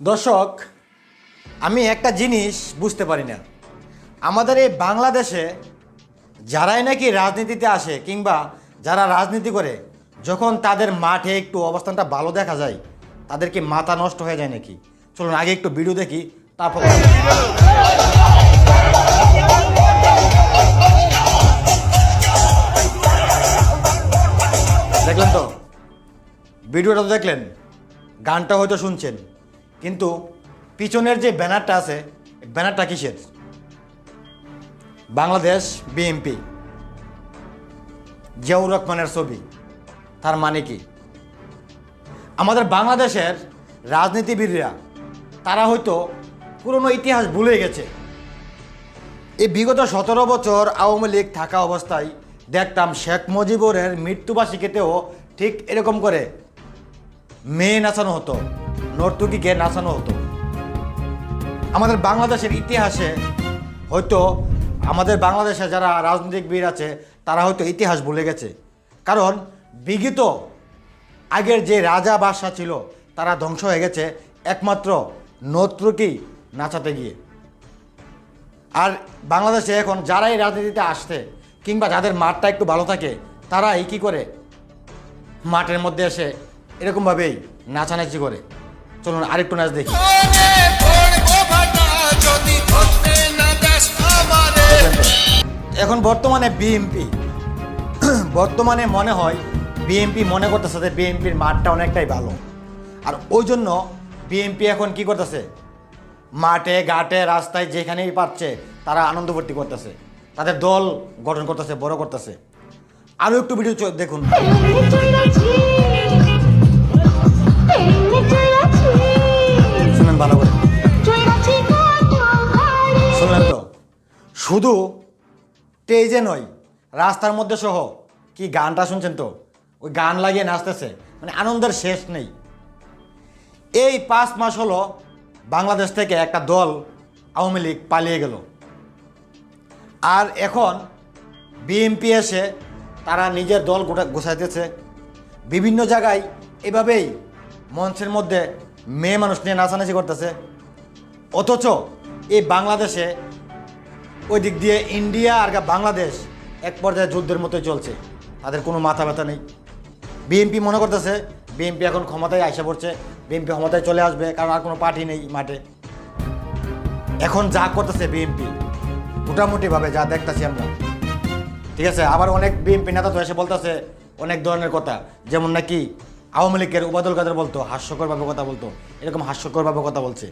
দর্শক, আমি একটা জিনিস বুঝতে পারি না। আমাদের এই বাংলাদেশে যারাই নাকি রাজনীতিতে আসে কিংবা যারা রাজনীতি করে, যখন তাদের মাঠে একটু অবস্থানটা ভালো দেখা যায় তাদেরকে মাথা নষ্ট হয়ে যায় নাকি? চলুন, আগে একটু ভিডিও দেখি, তারপর দেখলেন তো? ভিডিওটা তো দেখলেন, গানটা হয়তো শুনছেন। কিন্তু পিছনের যে ব্যানারটা আছে ব্যানারটা কিসের? বাংলাদেশ বিএমপি জিয়াউর রহমানের ছবি। তার মানে কি? আমাদের বাংলাদেশের রাজনীতিবিদরা, তারা হয়তো পুরনো ইতিহাস ভুলে গেছে। এই বিগত সতেরো বছর আওয়ামী লীগ থাকা অবস্থায় দেখতাম শেখ মুজিবুরের মৃত্যুবার্ষিকীতেও ঠিক এরকম করে মেয়ে নাচানো হতো। নর্তকীকে নাচানো হতো। আমাদের বাংলাদেশের ইতিহাসে হয়তো আমাদের বাংলাদেশে যারা রাজনৈতিকবিদ আছে, তারা হয়তো ইতিহাস ভুলে গেছে। কারণ বিগত আগের যে রাজা বাদশাহ ছিল, তারা ধ্বংস হয়ে গেছে একমাত্র নর্তকী নাচাতে গিয়ে। আর বাংলাদেশে এখন যারাই রাজনীতিতে আসছে, কিংবা যাদের মাঠটা একটু ভালো থাকে, তারাই কী করে মাঠের মধ্যে এসে এরকমভাবেই নাচানাচি করে। চলুন আরেকটু নাচ দেখি। এখন বর্তমানে বিএমপি বর্তমানে মনে হয় বিএমপি মনে করতেছে যে বিএমপির মাঠটা অনেকটাই ভালো। আর ওই জন্য বিএমপি এখন কি করতেছে? মাঠে, ঘাটে, রাস্তায় যেখানেই পাচ্ছে তারা আনন্দ ভর্তি করতেছে। তাদের দল গঠন করতেছে, বড় করতেছে। আরও একটু ভিডিও দেখুন। শুধু স্টেজে নয়, রাস্তার মধ্যে সহ, কি গানটা শুনছেন তো? ওই গান লাগিয়ে নাচতেছে মানে আনন্দের শেষ নেই। এই পাঁচ মাস হলো বাংলাদেশ থেকে একটা দল আওয়ামী লীগ পালিয়ে গেল। আর এখন বিএনপি এসে তারা নিজের দল গোটা গোছাইতেছে। বিভিন্ন জায়গায় এভাবেই মঞ্চের মধ্যে মেয়ে মানুষ নিয়ে নাচানাচি করতেছে। অথচ এই বাংলাদেশে ওই দিক দিয়ে ইন্ডিয়া আর বাংলাদেশ এক পর্যায়ে যুদ্ধের মতোই চলছে। তাদের কোনো মাথা ব্যথা নেই। বিএনপি মনে করতেছে, বিএনপি এখন ক্ষমতায় আইসা পড়ছে, বিএনপি ক্ষমতায় চলে আসবে, কারণ আর কোনো পার্টি নেই মাঠে। এখন যা করতেছে বিএনপি, মোটামুটিভাবে যা দেখতেছি আমরা। ঠিক আছে, আবার অনেক বিএনপি নেতা তো এসে বলতেছে অনেক ধরনের কথা, যেমন নাকি আওয়ামী লীগের উবাদুল কাদের বলতো, হাস্যকরভাবে কথা বলতো, এরকম হাস্যকরভাবে কথা বলছে।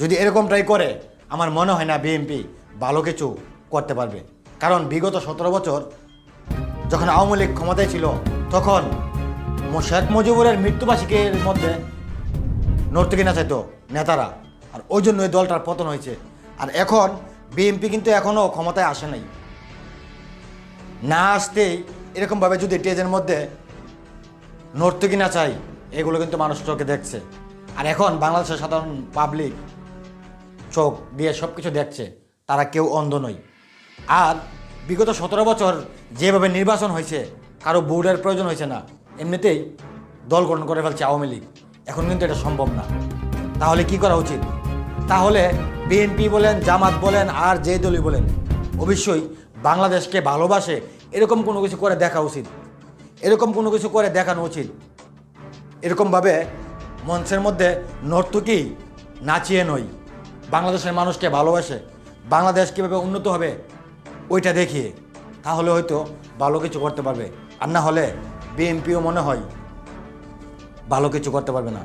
যদি এরকমটাই করে আমার মনে হয় না বিএনপি ভালো কিছু করতে পারবে। কারণ বিগত সতেরো বছর যখন আওয়ামী লীগ ক্ষমতায় ছিল, তখন শেখ মুজিবুরের মৃত্যুবার্ষিকীর মধ্যে নর্তকী নাচাইতো নেতারা। আর ওই জন্য ওই দলটার পতন হয়েছে। আর এখন বিএনপি কিন্তু এখনও ক্ষমতায় আসে নাই। না আসতেই এরকমভাবে যদি টেজের মধ্যে নর্তকী নাচাই এগুলো কিন্তু মানুষ চোখে দেখছে। আর এখন বাংলাদেশের সাধারণ পাবলিক চোখ দিয়ে সব কিছু দেখছে, তারা কেউ অন্ধ নয় আর বিগত সতেরো বছর যেভাবে নির্বাচন হয়েছে, কারও বোর্ডের প্রয়োজন হয়েছে না। এমনিতেই দল গঠন করে ফেলছে আওয়ামী লীগ। এখন কিন্তু এটা সম্ভব না। তাহলে কি করা উচিত? তাহলে বিএনপি বলেন, জামাত বলেন, আর যে দলই বলেন, অবশ্যই বাংলাদেশকে ভালোবাসে এরকম কোনো কিছু করে দেখা উচিত। এরকম কোনো কিছু করে দেখানো উচিত। এরকমভাবে মঞ্চের মধ্যে নর্তকী নাচিয়ে নই বাংলাদেশের মানুষকে ভালোবাসে, বাংলাদেশ কীভাবে উন্নত হবে, ওইটা দেখিয়ে তাহলে হয়তো ভালো কিছু করতে পারবে। আর না হলে বিএনপিও মনে হয় ভালো কিছু করতে পারবে না।